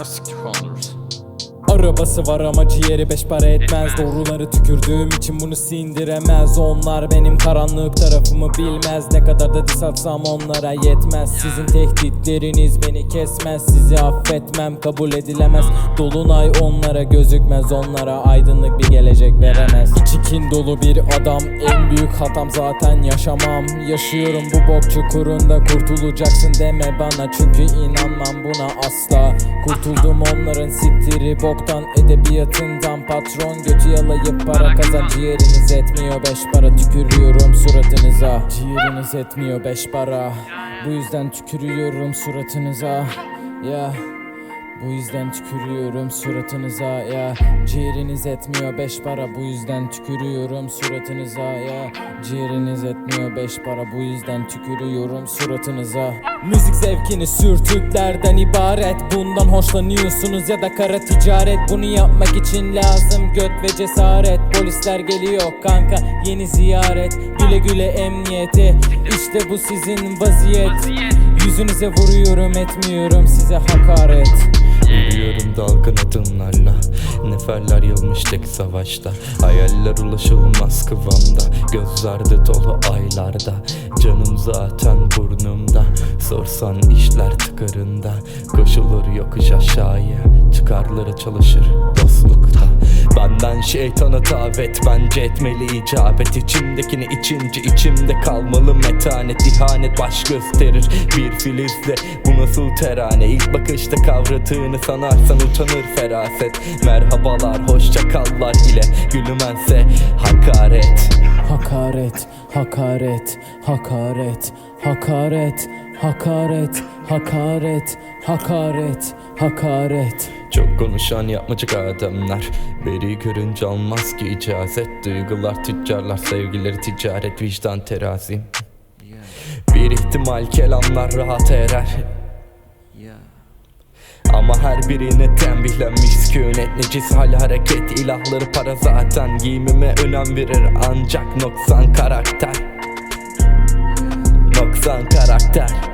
Us crawlers. Arabası var ama ciğeri beş para etmez. Doğruları tükürdüğüm için bunu sindiremez. Onlar benim karanlık tarafımı bilmez. Ne kadar da diss atsam onlara yetmez. Sizin tehditleriniz beni kesmez. Sizi affetmem kabul edilemez. Dolunay onlara gözükmez. Onlara aydınlık bir gelecek veremez. İçi kin dolu bir adam. En büyük hatam zaten yaşamam. Yaşıyorum bu bok çukurunda. Kurtulacaksın deme bana. Çünkü inanmam buna asla. Kurtuldum onların sittiri boktan edebiyatından Patron götü yalayıp para kazan. Ciğeriniz etmiyor beş para tükürüyorum suratınıza. Ciğeriniz etmiyor beş para. Bu yüzden tükürüyorum suratınıza. Ya bu yüzden tükürüyorum suratınıza ya. Ciğeriniz etmiyor beş para. Bu yüzden tükürüyorum suratınıza ya. Ciğeriniz etmiyor beş para. Bu yüzden tükürüyorum suratınıza. Müzik zevkini sürtüklerden ibaret. Bundan hoşlanıyorsunuz ya da kara ticaret. Bunu yapmak için lazım göt ve cesaret. Polisler geliyor kanka yeni ziyaret. Güle güle emniyete. İşte bu sizin vaziyet Yüzünüze vuruyorum etmiyorum size hakaret. Yürüyorum dalgın adımlarla Neferler yılmış tek savaşta. Hayaller ulaşılmaz kıvamda Gözlerde dolu aylarda. Canım zaten burnumda Sorsan işler tıkarında Koşulur yokuş aşağıya Çıkarları çalışır dostlukta Benden şeytana davet Bence etmeli icabet. İçimdekini içince içimde kalmalı metanet ihanet baş gösterir. Bir filizle Bu nasıl terane? İlk bakışta kavradığını sanarsan utanır feraset. Merhabalar hoşça kallar ile Gülümense hakaret. Hakaret, hakaret, hakaret, hakaret, hakaret, hakaret, hakaret, hakaret. Çok konuşan yapmacık adamlar. Beri görünce almaz ki icazet. Duygular tüccarlar sevgileri ticaret vicdan terazi. Bir ihtimal kelamlar rahat erer. Ama her birine tembihlenmiş sükunet Necis hal hareket. İlahları para zaten Giyimime önem verir. Ancak noksan karakter. Noksan karakter